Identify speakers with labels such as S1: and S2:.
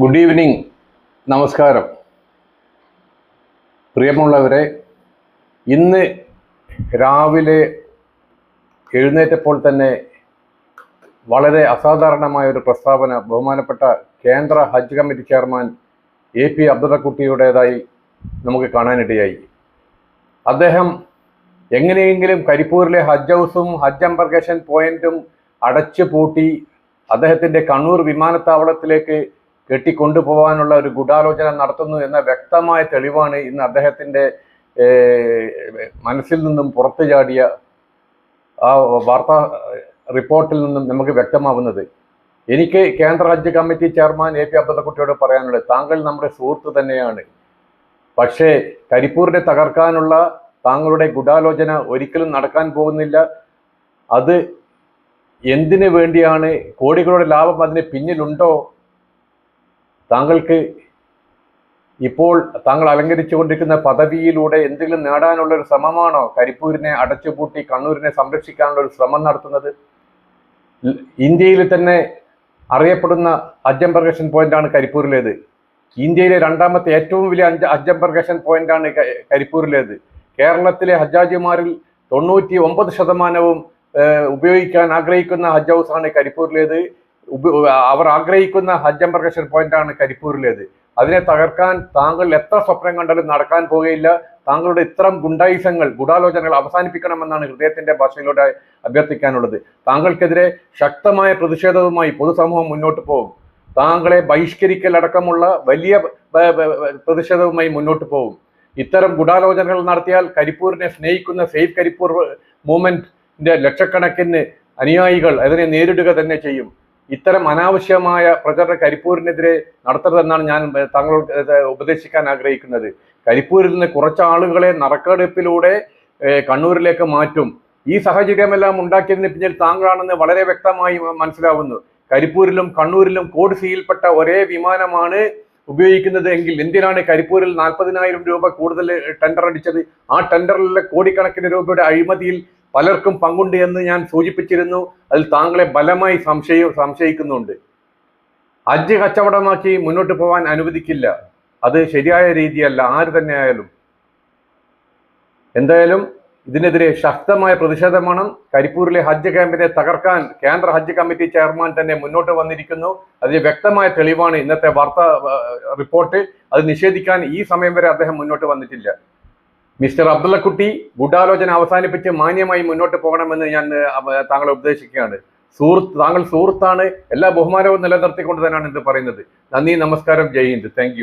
S1: Good evening നമസ്കാരം. പ്രിയമുള്ളവരെ ഇന്ന് രാവിലെ എഴുന്നേറ്റപ്പോൾ തന്നെ വളരെ അസാധാരണമായ ഒരു പ്രസ്താവന ബഹുമാനപ്പെട്ട കേന്ദ്ര ഹജ്ജ് കമ്മിറ്റി ചെയർമാൻ എ പി അബ്ദുറക്കുട്ടിയുടേതായി നമുക്ക് കാണാനിടയായി. അദ്ദേഹം എങ്ങനെയെങ്കിലും കരിപ്പൂരിലെ ഹജ്ജ് ഹൗസും ഹജ്ജ് എംബർഗേഷൻ പോയിന്റും അടച്ചു പൂട്ടി അദ്ദേഹത്തിന്റെ കണ്ണൂർ വിമാനത്താവളത്തിലേക്ക് കെട്ടിക്കൊണ്ടുപോകാനുള്ള ഒരു ഗൂഢാലോചന നടത്തുന്നു എന്ന വ്യക്തമായ തെളിവാണ് ഇന്ന് അദ്ദേഹത്തിന്റെ മനസ്സിൽ നിന്നും പുറത്തു ചാടിയ ആ വാർത്താ റിപ്പോർട്ടിൽ നിന്നും നമുക്ക് വ്യക്തമാവുന്നത്. എനിക്ക് കേന്ദ്ര ഹജ്ജ് കമ്മിറ്റി ചെയർമാൻ എ പി അബ്ദുള്ളക്കുട്ടിയോട് പറയാനുള്ളത് താങ്കൾ നമ്മുടെ സുഹൃത്ത് തന്നെയാണ്. പക്ഷേ കരിപ്പൂരിനെ തകർക്കാനുള്ള താങ്കളുടെ ഗൂഢാലോചന ഒരിക്കലും നടക്കാൻ പോകുന്നില്ല. അത് എന്തിനു വേണ്ടിയാണ് കോടികളുടെ ലാഭം അതിന് പിന്നിലുണ്ടോ താങ്കൾക്ക് ഇപ്പോൾ താങ്കൾ അലങ്കരിച്ചുകൊണ്ടിരിക്കുന്ന പദവിയിലൂടെ എന്തെങ്കിലും നേടാനുള്ള ഒരു ശ്രമമാണോ? കരിപ്പൂരിനെ അടച്ചുപൂട്ടി കണ്ണൂരിനെ സംരക്ഷിക്കാനുള്ള ഒരു ശ്രമം നടത്തുന്നത്? ഇന്ത്യയിൽ തന്നെ അറിയപ്പെടുന്ന ഹജ്ജ് എംബർഗേഷൻ പോയിന്റാണ് കരിപ്പൂരിലേത്. ഇന്ത്യയിലെ രണ്ടാമത്തെ ഏറ്റവും വലിയ അഞ്ച് ഹജ്ജ് എംബർഗേഷൻ പോയിന്റാണ് കരിപ്പൂരിലേത്. കേരളത്തിലെ ഹജ്ജാജിമാരിൽ തൊണ്ണൂറ്റി ഒമ്പത് ശതമാനവും ഉപയോഗിക്കാൻ ആഗ്രഹിക്കുന്ന ഹജ്ജ് ഹൗസാണ് കരിപ്പൂരിലേത്. അവർ ആഗ്രഹിക്കുന്ന ഹജ്ജ് എംബർഗേഷൻ പോയിന്റാണ് കരിപ്പൂരിലേത്. അതിനെ തകർക്കാൻ താങ്കൾ എത്ര സ്വപ്നം കണ്ടാലും നടക്കാൻ പോകുകയില്ല. താങ്കളുടെ ഇത്തരം ഗുണ്ടായുസങ്ങൾ ഗൂഢാലോചനകൾ അവസാനിപ്പിക്കണമെന്നാണ് ഹൃദയത്തിന്റെ ഭാഷയിലൂടെ അഭ്യർത്ഥിക്കാനുള്ളത്. താങ്കൾക്കെതിരെ ശക്തമായ പ്രതിഷേധവുമായി പൊതുസമൂഹം മുന്നോട്ട് പോകും. താങ്കളെ ബഹിഷ്കരിക്കൽ അടക്കമുള്ള വലിയ പ്രതിഷേധവുമായി മുന്നോട്ട് പോകും. ഇത്തരം ഗൂഢാലോചനകൾ നടത്തിയാൽ കരിപ്പൂരിനെ സ്നേഹിക്കുന്ന സേഫ് കരിപ്പൂർ മൂവ്മെന്റിന്റെ ലക്ഷക്കണക്കിന് അനുയായികൾ അതിനെ നേരിടുക തന്നെ ചെയ്യും. ഇത്തരം അനാവശ്യമായ പ്രചരണ കരിപ്പൂരിനെതിരെ നടത്തരുതെന്നാണ് ഞാൻ താങ്കളോട് ഉപദേശിക്കാൻ ആഗ്രഹിക്കുന്നത്. കരിപ്പൂരിൽ നിന്ന് കുറച്ച് ആളുകളെ നറുക്കെടുപ്പിലൂടെ കണ്ണൂരിലേക്ക് മാറ്റും. ഈ സാഹചര്യമെല്ലാം ഉണ്ടാക്കിയതിന് പിന്നിൽ താങ്കളാണെന്ന് വളരെ വ്യക്തമായി മനസ്സിലാവുന്നു. കരിപ്പൂരിലും കണ്ണൂരിലും കോഡ് സിയിൽപ്പെട്ട ഒരേ വിമാനമാണ് ഉപയോഗിക്കുന്നത് എങ്കിൽ എന്തിനാണ് കരിപ്പൂരിൽ നാൽപ്പതിനായിരം രൂപ കൂടുതൽ ടെൻഡർ അടിച്ചത്? ആ ടെൻഡറിലെ കോടിക്കണക്കിന് രൂപയുടെ അഴിമതിയിൽ പലർക്കും പങ്കുണ്ട് എന്ന് ഞാൻ സൂചിപ്പിച്ചിരുന്നു. അതിൽ താങ്കളെ ബലമായി സംശയ സംശയിക്കുന്നുണ്ട്. അജ്ജ് കച്ചവടമാക്കി മുന്നോട്ട് പോവാൻ അനുവദിക്കില്ല. അത് ശരിയായ രീതിയല്ല. ആര് തന്നെ ആയാലും എന്തായാലും ഇതിനെതിരെ ശക്തമായ പ്രതിഷേധമാണ്. കരിപ്പൂരിലെ ഹജ്ജ് ക്യാമ്പിനെ തകർക്കാൻ കേന്ദ്ര ഹജ്ജ് കമ്മിറ്റി ചെയർമാൻ തന്നെ മുന്നോട്ട് വന്നിരിക്കുന്നു. അതിന് വ്യക്തമായ തെളിവാണ് ഇന്നത്തെ വാർത്താ റിപ്പോർട്ട്. അത് നിഷേധിക്കാൻ ഈ സമയം വരെ അദ്ദേഹം മുന്നോട്ട് വന്നിട്ടില്ല. മിസ്റ്റർ അബ്ദുള്ളക്കുട്ടി ഗൂഢാലോചന അവസാനിപ്പിച്ച് മാന്യമായി മുന്നോട്ട് പോകണമെന്ന് ഞാൻ താങ്കളെ ഉപദേശിക്കുകയാണ്. സുഹൃത്ത് താങ്കൾ സുഹൃത്താണ്. എല്ലാ ബഹുമാനവും നിലനിർത്തിക്കൊണ്ട് തന്നെയാണ് ഇത് പറയുന്നത്. നന്ദി നമസ്കാരം. ജയ് ഹിന്ദ്. താങ്ക്